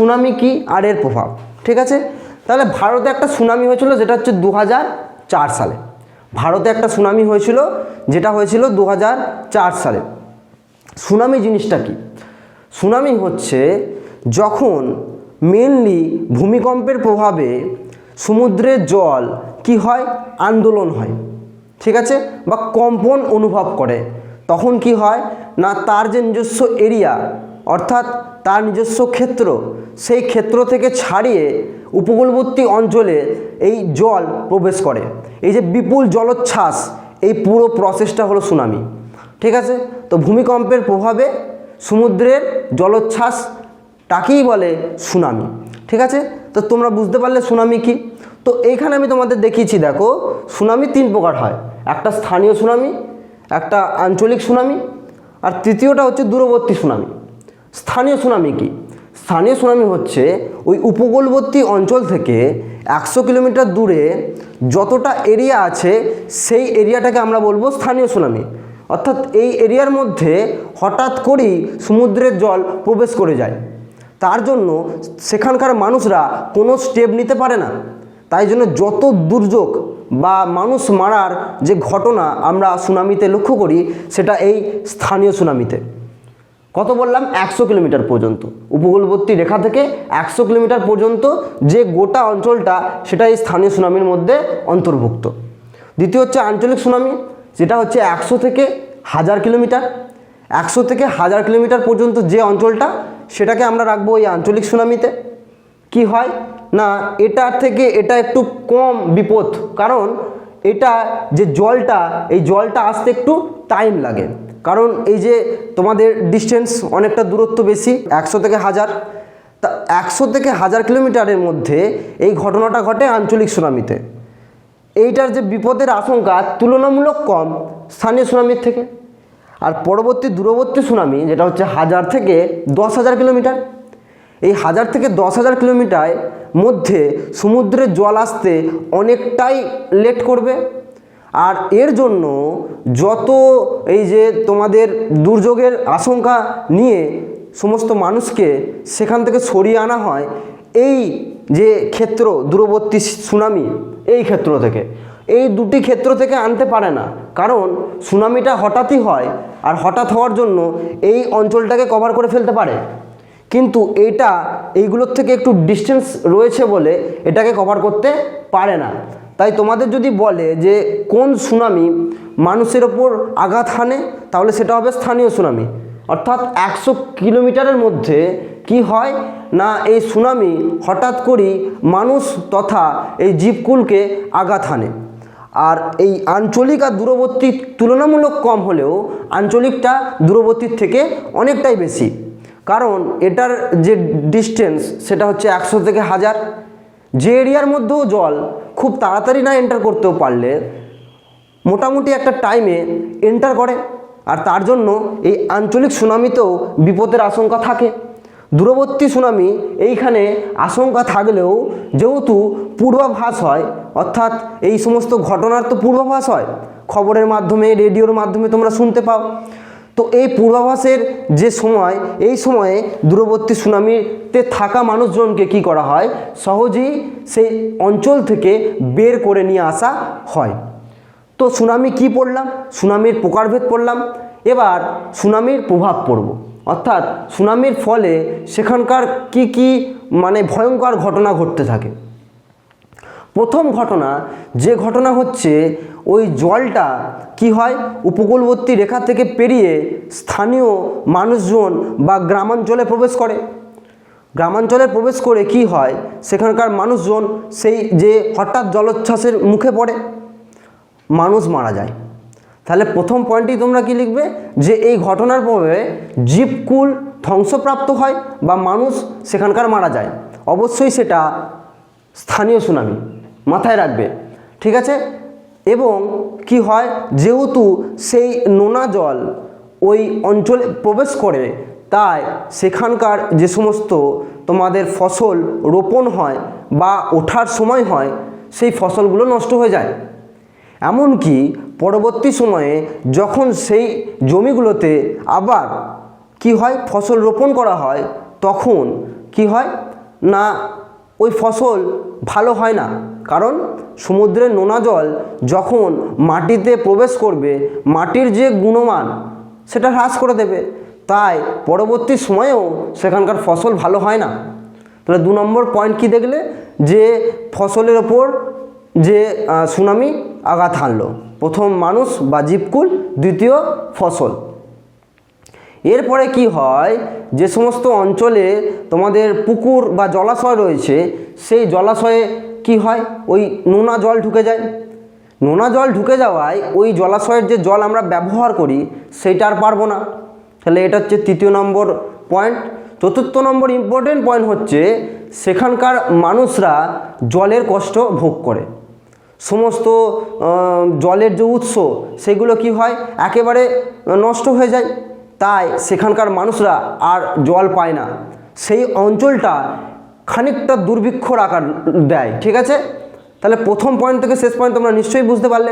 Tsunami কি? আর এর প্রভাব। ঠিক আছে? তাহলে ভারতে একটা সুনামি হয়েছিল যেটা হচ্ছে দু সালে। ভারতে একটা সুনামি হয়েছিল যেটা হয়েছিল দু হাজার চার সালে। সুনামি জিনিসটা কি? সুনামি হচ্ছে যখন মেনলি ভূমিকম্পের প্রভাবে সমুদ্রের জল কি হয়? আন্দোলন হয়। ঠিক আছে? বা কম্পন অনুভব করে। তখন কি হয়? না, তার যে নিজস্ব এরিয়া অর্থাৎ তার নিজস্ব ক্ষেত্র, সেই ক্ষেত্র থেকে ছাড়িয়ে উপকূলবর্তী অঞ্চলে এই জল প্রবেশ করে। এই যে বিপুল জলোচ্ছ্বাস, এই পুরো প্রসেসটা হলো সুনামি ঠিক আছে? তো ভূমিকম্পের প্রভাবে সমুদ্রের জলোচ্ছ্বাসটাকেই বলে সুনামি ঠিক আছে? তো তোমরা বুঝতে পারলে সুনামি কি? তো এইখানে আমি তোমাদের দেখিয়েছি, দেখো সুনামি তিন প্রকার হয়। একটা স্থানীয় সুনামি একটা আঞ্চলিক সুনামি আর তৃতীয়টা হচ্ছে দূরবর্তী সুনামি স্থানীয় সুনামি কি? স্থানীয় সুনামি হচ্ছে ওই উপকূলবর্তী অঞ্চল থেকে একশো কিলোমিটার দূরে যতটা এরিয়া আছে সেই এরিয়াটাকে আমরা বলব স্থানীয় সুনামি। অর্থাৎ এই এরিয়ার মধ্যে হঠাৎ করেই সমুদ্রের জল প্রবেশ করে যায়। তার জন্য সেখানকার মানুষরা কোনো স্টেপ নিতে পারে না। তাই জন্য যত দুর্যোগ বা মানুষ মারার যে ঘটনা আমরা সুনামিতে লক্ষ্য করি, সেটা এই স্থানীয় সুনামিতে। কত বললাম? একশো কিলোমিটার পর্যন্ত। উপকূলবর্তী রেখা থেকে একশো কিলোমিটার পর্যন্ত যে গোটা অঞ্চলটা সেটা এই স্থানীয় সুনামির মধ্যে অন্তর্ভুক্ত। দ্বিতীয় হচ্ছে আঞ্চলিক সুনামি, যেটা হচ্ছে একশো থেকে হাজার কিলোমিটার। একশো থেকে হাজার কিলোমিটার পর্যন্ত যে অঞ্চলটা, সেটাকে আমরা রাখব এই আঞ্চলিক সুনামিতে। কি হয়? না, এটা থেকে এটা একটু কম বিপদ, কারণ এটা যে জলটা, এই জলটা আসতে একটু টাইম লাগে। কারণ এই যে তোমাদের ডিস্টেন্স অনেকটা দূরত্ব বেশি, একশো থেকে হাজার। তা একশো থেকে হাজার কিলোমিটারের মধ্যে এই ঘটনাটা ঘটে আঞ্চলিক সুনামিতে। এইটার যে বিপদের আশঙ্কা তুলনামূলক কম স্থানীয় সুনামির থেকে। আর পরবর্তী দূরবর্তী সুনামি, যেটা হচ্ছে হাজার থেকে দশ হাজার কিলোমিটার। এই হাজার থেকে দশ হাজার কিলোমিটার মধ্যে সমুদ্রের জল আসতে অনেকটাই লেট করবে। আর এর জন্য যত এই যে তোমাদের দুর্যোগের আশঙ্কা নিয়ে সমস্ত মানুষকে সেখান থেকে সরিয়ে আনা হয়, এই যে ক্ষেত্র দূরবর্তী সুনামি, এই ক্ষেত্র থেকে। এই দুটি ক্ষেত্র থেকে আনতে পারে না। কারণ সুনামিটা হঠাৎই হয় আর হঠাৎ হওয়ার জন্য এই অঞ্চলটাকে কভার করে ফেলতে পারে। কিন্তু এটা এইগুলোর থেকে একটু ডিস্টেন্স রয়েছে বলে এটাকে কভার করতে পারে না। তাই তোমাদের যদি বলে যে কোন সুনামি মানুষের ওপর আঘাত হানে, তাহলে সেটা হবে স্থানীয় সুনামি। অর্থাৎ একশো কিলোমিটারের মধ্যে কি হয় না এই সুনামি হঠাৎ করেই মানুষ তথা এই জীবকুলকে আঘাত হানে। আর এই আঞ্চলিক আর দূরবর্তী তুলনামূলক কম হলেও আঞ্চলিকটা দূরবর্তীর থেকে অনেকটাই বেশি। কারণ এটার যে ডিস্টেন্স সেটা হচ্ছে একশো থেকে হাজার। যে এরিয়ার মধ্যেও জল খুব তাড়াতাড়ি না এন্টার করতেও পারলে মোটামুটি একটা টাইমে এন্টার করে। আর তার জন্য এই আঞ্চলিক সুনামিতেও বিপদের আশঙ্কা থাকে। দূরবর্তী সুনামি এইখানে আশঙ্কা থাকলেও যেহেতু পূর্বাভাস হয়, অর্থাৎ এই সমস্ত ঘটনার তো পূর্বাভাস হয়, খবরের মাধ্যমে, রেডিওর মাধ্যমে তোমরা শুনতে পাও। তো এই পূর্বাভাসের যে সময়, এই সময়ে দূরবর্তী সুনামিতে থাকা মানুষজনকে কি করা হয়? সহজেই সেই অঞ্চল থেকে বের করে নিয়ে আসা হয়। তো সুনামি কি পড়লাম? সুনামির প্রকারভেদ পড়লাম। এবার সুনামির প্রভাব পড়ব। অর্থাৎ সুনামির ফলে সেখানকার কি কি মানে ভয়ঙ্কর ঘটনা ঘটতে থাকে। প্রথম ঘটনা, যে ঘটনা হচ্ছে ওই জলটা কি হয়? উপকূলবর্তী রেখা থেকে পেরিয়ে স্থানীয় মানুষজন বা গ্রামাঞ্চলে প্রবেশ করে। গ্রামাঞ্চলে প্রবেশ করে কি হয়? সেখানকার মানুষজন সেই যে হঠাৎ জলোচ্ছ্বাসের মুখে পড়ে, মানুষ মারা যায়। তাহলে প্রথম পয়েন্টটি তোমরা কি লিখবে? যে এই ঘটনার প্রভাবে জীবকুল ধ্বংসপ্রাপ্ত হয় বা মানুষ সেখানকার মারা যায়। অবশ্যই সেটা স্থানীয় সুনামি মাথায় রাখবে। ঠিক আছে? এবং কি হয়? যেহেতু সেই নোনা জল ওই অঞ্চলে প্রবেশ করে, তাই সেখানকার যে সমস্ত তোমাদের ফসল রোপণ হয় বা ওঠার সময় হয়, সেই ফসলগুলো নষ্ট হয়ে যায়। এমনকি পরবর্তী সময়ে যখন সেই জমিগুলোতে আবার কি হয়, ফসল রোপণ করা হয়, তখন কি হয়, না, ওই ফসল ভালো হয় না। কারণ সমুদ্রের নোনা জল যখন মাটিতে প্রবেশ করবে, মাটির যে গুণমান, সেটা হ্রাস করে দেবে। তাই পরবর্তী সময়েও সেখানকার ফসল ভালো হয় না। তাহলে দু নম্বর পয়েন্ট কি দেখলে? যে ফসলের ওপর যে সুনামি আঘাত হানলো। প্রথম মানুষ বা জীবকুল, দ্বিতীয় ফসল। এরপরে কি হয়? যে সমস্ত অঞ্চলে তোমাদের পুকুর বা জলাশয় রয়েছে, সেই জলাশয়ে কি হয়? ওই নোনা জল ঢুকে যায়। নোনা জল ঢুকে যাওয়ায় ওই জলাশয়ের যে জল আমরা ব্যবহার করি সেটা আর পারব না। তাহলে এটা হচ্ছে তৃতীয় নম্বর পয়েন্ট চতুর্থ নম্বর ইম্পর্টেন্ট পয়েন্ট হচ্ছে সেখানকার মানুষরা জলের কষ্ট ভোগ করে। সমস্ত জলের যে উৎস, সেগুলো কি হয়? একেবারে নষ্ট হয়ে যায়। তাই সেখানকার মানুষরা আর জল পায় না। সেই অঞ্চলটা খানিকটা দুর্ভিক্ষর আকার দেয়, ঠিক আছে? তাহলে প্রথম পয়েন্ট থেকে শেষ পয়েন্ট তোমরা নিশ্চয়ই বুঝতে পারলে।